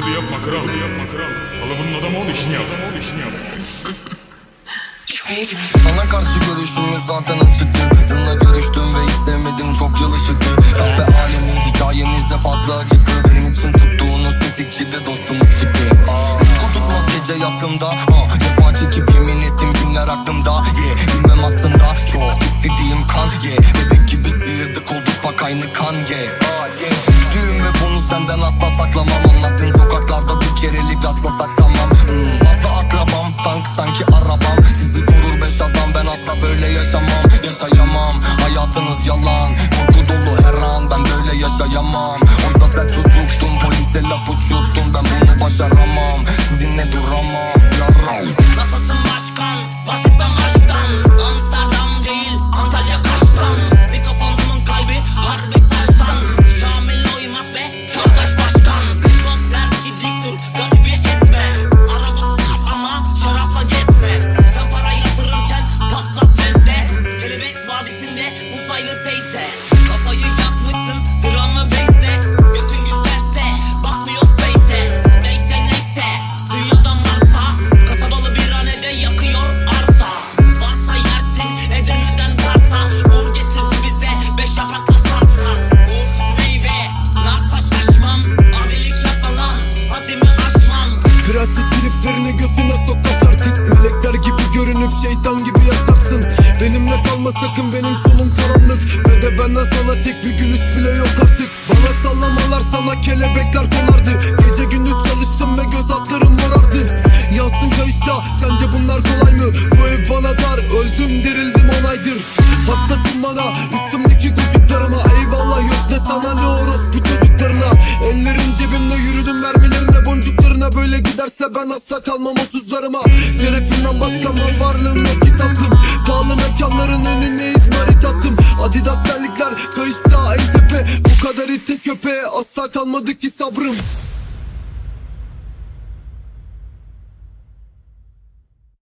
kral yapma kral. Kalıbının adamı ol işini yap ol işini yap. Sana karşı görüşümüz zaten açıktı Kızınla görüştüm ve hiç sevmedim çok yıl ışıktı Kahve alemi hikayenizde fazla acıktı. Benim için tuttuğunuz tetikçi de dostumuz çıktı. Uyku tutmaz gece yattığımda ah, Defa çekip yemin ettim günler aklımda. Yeah, Bilmem aslında çok istediğim kan. Yeah. Bebek gibi sıyırdık olduk bak aynı kan. Yeah. Düştüğüm ve bunu senden asla saklamam. Anlattığın sanki arabam. Sizi korur beş adam ben asla böyle yaşamam. Yaşayamam hayatınız yalan. Korku dolu her an ben böyle yaşayamam Triplerini götüne sokar artist Melekler gibi görünüp şeytan gibi yaşarsın Benimle kalma sakın benim sonum karanlık. Ve de benden sana tek bir gülüş bile yok artık. Bana sallamalar sana kelebekler konardı. Gece gündüz çalıştım ve göz altlarım morardı. Yansın kayışta sence bunlar kolay mı? Bu ev bana dar öldüm dirildim on aydır. Hastasın bana üstümdeki çocuklarıma Eyvallah yok ne sana ne orospu çocuklarına. Ellerim giderse ben asla kalmam otuzlarıma. Şerefimden başka mal varlığım yok ki tatlım Pahalı mekanların önüne izmarit attım. Adidas terlikler kayışta en tepe. Bu kadar itte köpeğe asla kalmadı ki sabrım